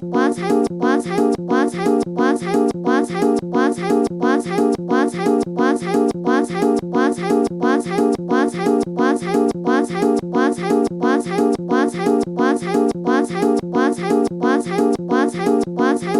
사용과 사용과 사용과 사용과 사용과 사용과 사용과 사용과 사용과 사용과 사용과 사용과 사용과 사용과 사용과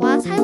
我猜。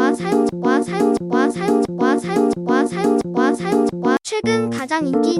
사용자와 사용자와 사용자와 사용자와 사용자와 사용자와 최근 가장 인기